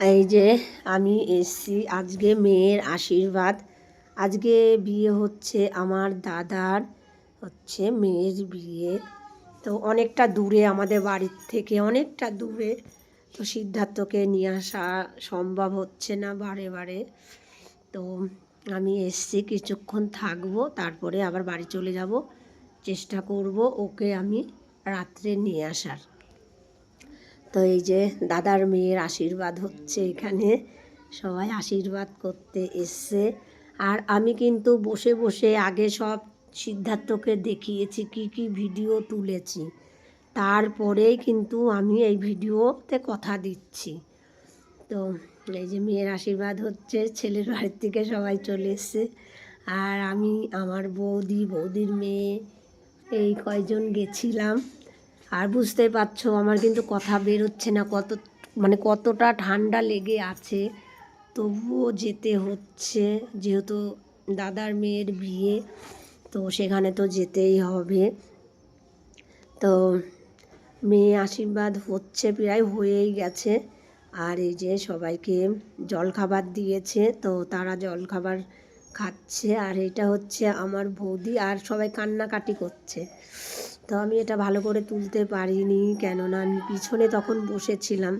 এই যে আমি এসছি। আজকে মেয়ের আশীর্বাদ। আজকে বিয়ে হচ্ছে আমার দাদার, হচ্ছে মেয়ের বিয়ে। তো অনেকটা দূরে আমাদের বাড়ির থেকে, অনেকটা দূরে। তো সিদ্ধার্থকে নিয়ে আসা সম্ভব হচ্ছে না বারে বারে। তো আমি এসছি, কিছুক্ষণ থাকব, তারপরে আবার বাড়ি চলে যাব। চেষ্টা করব ওকে আমি রাত্রে নিয়ে আসার। তো এই যে দাদার মেয়ের আশীর্বাদ হচ্ছে এখানে। সবাই আশীর্বাদ করতে এসছে। আর আমি কিন্তু বসে বসে আগে সব সিদ্ধার্থকে দেখিয়েছি, কি কি ভিডিও তুলেছি। তারপরেই কিন্তু আমি এই ভিডিওতে কথা দিচ্ছি। তো এই যে মেয়ের আশীর্বাদ হচ্ছে, ছেলের বাড়ির থেকে সবাই চলে এসছে। আর আমি, আমার বৌদি, বৌদির মেয়ে, এই কয়জন গেছিলাম। আর বুঝতে পারছ, আমার কিন্তু কথা বেরোচ্ছে না, কত মানে কতটা ঠান্ডা লেগে আছে। তবুও যেতে হচ্ছে, যেহেতু দাদার মেয়ের বিয়ে, তো সেখানে তো যেতেই হবে। তো মেয়ে আশীর্বাদ হচ্ছে, প্রায় হয়েই গেছে। আর এই যে সবাইকে জলখাবার দিয়েছে, তো তারা জলখাবার খাচ্ছে, আর এটা হচ্ছে আমার বৌদি, আর সবাই কান্নাকাটি করছে। তো আমি এটা ভালো করে তুলতে পারিনি, কেননা আমি পিছনে তখন বসেছিলাম।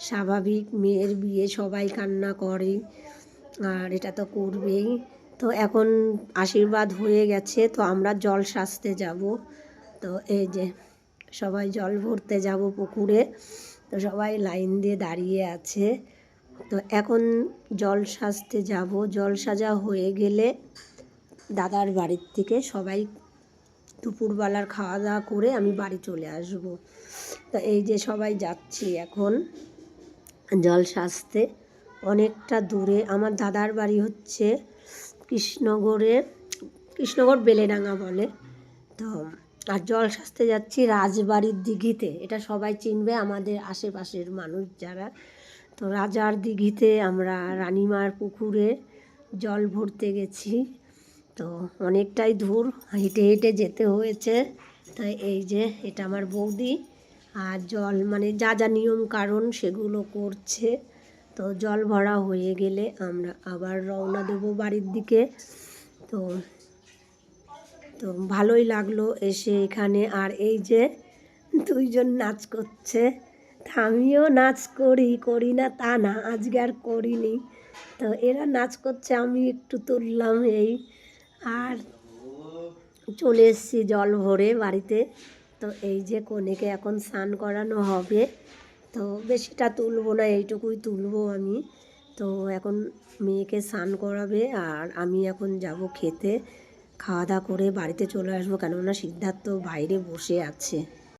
স্বাভাবিক মেয়ের বিয়ে, সবাই কান্না করে, আর এটা তো করবেই। তো এখন আশীর্বাদ হয়ে গেছে, তো আমরা জল সাজতে যাব। তো এই যে, সবাই জল ভরতে যাব পুকুরে। তো সবাই লাইন দিয়ে দাঁড়িয়ে আছে। তো এখন জল সাজতে যাব। জল সাজা হয়ে গেলে দাদার বাড়ির থেকে সবাই দুপুরবেলার খাওয়া দাওয়া করে আমি বাড়ি চলে আসব। তো এই যে সবাই যাচ্ছি এখন জল সাজতে। অনেকটা দূরে আমার দাদার বাড়ি হচ্ছে কৃষ্ণগড়ে, কৃষ্ণগড় বেলেডাঙ্গা বলে। তো আর জল সাজতে যাচ্ছি রাজবাড়ির দিঘিতে। এটা সবাই চিনবে, আমাদের আশেপাশের মানুষ যারা তো রাজার দিঘিতে আমরা রানীমার পুকুরে জল ভরতে গেছি। তো অনেকটাই দূর, হেঁটে হেঁটে যেতে হয়েছে। তাই এই যে, এটা আমার বৌদি। আর জল মানে যা যা নিয়ম কারণ সেগুলো করছে। তো জল ভরা হয়ে গেলে আমরা আবার রওনা দেবো বাড়ির দিকে। তো তো ভালোই লাগল এসে এখানে। আর এই যে, দুইজন নাচ করছে। তা আমিও নাচ করি করি না তা না, আজকে আর করিনি। তো এরা নাচ করছে, আমি একটু তুললাম এই। আর চলে এসেছি জল ভরে বাড়িতে। তো এই যে কনেকে এখন স্নান করানো হবে। তো বেশিটা তুলবো না, এইটুকুই তুলবো আমি। তো এখন মেয়েকে স্নান করাবে আর আমি এখন যাব খেতে। খাওয়া দাওয়া করে বাড়িতে চলে আসব, কেননা সিদ্ধার্থ বাইরে বসে আছে।